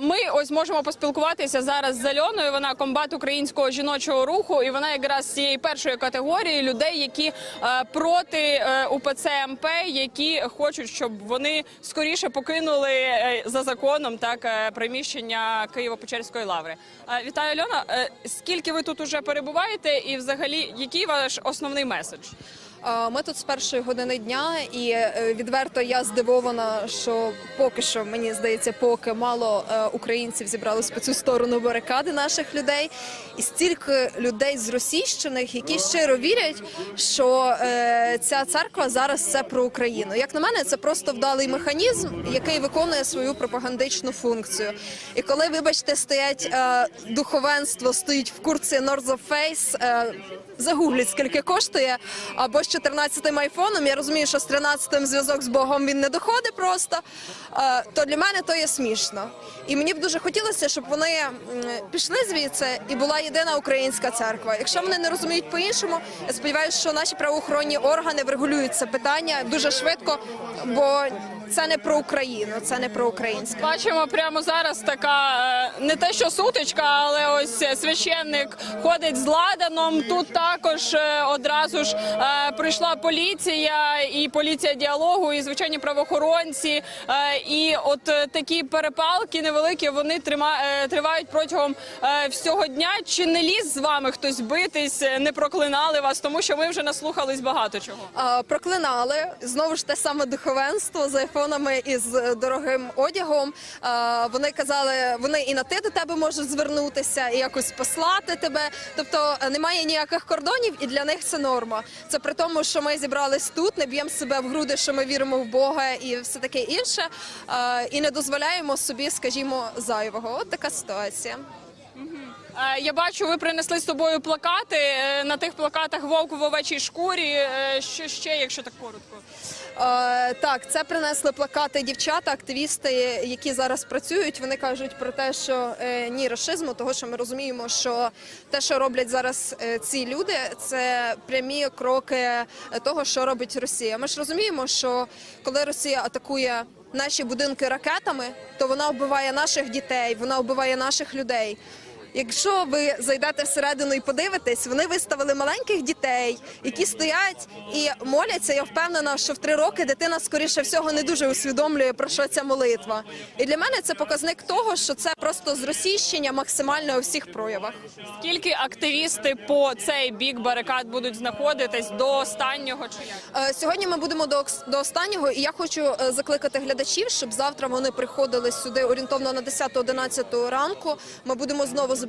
Ми ось можемо поспілкуватися зараз з Альоною. Вона комбат українського жіночого руху, і вона якраз з цієї першої категорії людей, які е, проти е, УПЦ МП, які хочуть, щоб вони скоріше покинули е, за законом так приміщення Києво-Печерської лаври. Вітаю, Альона. Скільки ви тут уже перебуваєте, і взагалі який ваш основний меседж? Ми тут з першої години дня, і відверто я здивована, що поки що мені здається, поки мало е, українців зібралось по цю сторону барикади наших людей, і стільки людей з російщиних, які щиро вірять, що е, ця церква зараз це про Україну. Як на мене, це просто вдалий механізм, який виконує свою пропагандичну функцію. І коли, вибачте, стоять е, духовенство, стоїть в курці North of Face, е, загугліть, скільки коштує, або з 14-м айфоном. Я розумію, що з 13-м зв'язок з Богом він не доходить просто. Е, То для мене то є смішно. І мені б дуже хотілося, щоб вони пішли звідси і була єдина українська церква. Якщо вони не розуміють по-іншому, я сподіваюся, що наші правоохоронні органи врегулюють це питання дуже швидко, бо це не про Україну, це не про українське. Бачимо прямо зараз така е, не те, що сутичка, але ось е, священник ходить з ладаном. Тут також е, одразу ж прийшла поліція і поліція діалогу, і звичайні правоохоронці. І от такі перепалки невеликі вони тривають протягом всього дня. Чи не ліз з вами хтось битись, не проклинали вас, тому що ми вже наслухались багато чого. А, проклинали знову ж те саме духовенство з айфонами і з е, дорогим одягом. Вони казали, вони і на ти до тебе можуть звернутися, і якось послати тебе. Тобто е, немає ніяких кордонів, і для них це норма. Це при тому, що ми зібрались тут, не б'ємо себе в груди, що ми віримо в Бога і все таке інше, і не дозволяємо собі, скажімо, зайвого. От така ситуація. Е, Я бачу, ви принесли з собою плакати. Е, На тих плакатах вовк в овечій шкурі. Е, Що ще, якщо так коротко? Так, це принесли плакати дівчата, активісти, які зараз працюють. Вони кажуть про те, що ні расизму, того що ми розуміємо, що те, що роблять зараз ці люди, це прямі кроки того, що робить Росія. Ми ж розуміємо, що коли Росія атакує наші будинки ракетами, то вона вбиває наших дітей, вона вбиває наших людей. Якщо ви зайдете всередину і подивитесь, вони виставили маленьких дітей, які стоять і моляться. Я впевнена, що в три роки дитина скоріше всього не дуже усвідомлює про що ця молитва. І для мене це показник того, що це просто зросійщення максимально у всіх проявах. Скільки активісти по цей бік барикад будуть знаходитись до останнього? Чи як? Е, Сьогодні ми будемо до, до останнього, і я хочу е, закликати глядачів, щоб завтра вони приходили сюди орієнтовно на 10-11 ранку. Ми будемо знову збиратися,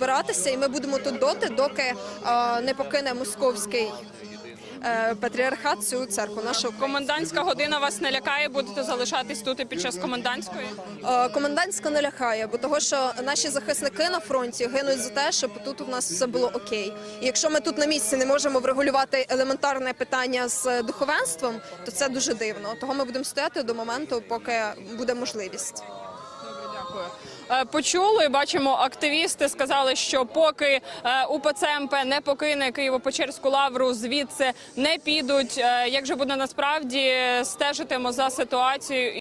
і ми будемо тут доти, доки е, не покине московський е, патріархат цю церкву. Нашу Комендантська година вас не лякає, будете залишатись тут і під час комендантської? Е, комендантська не лякає, бо того, що наші захисники на фронті гинуть за те, щоб тут у нас все було окей. І якщо ми тут на місці не можемо врегулювати елементарне питання з духовенством, то це дуже дивно. Того ми будемо стояти до моменту, поки буде можливість. Е, Почули, бачимо, активісти сказали, що поки УПЦМП УПЦ МП не покине Києво-Печерську лавру, звідси не підуть. Е, Як же буде насправді стежитимо за ситуацією.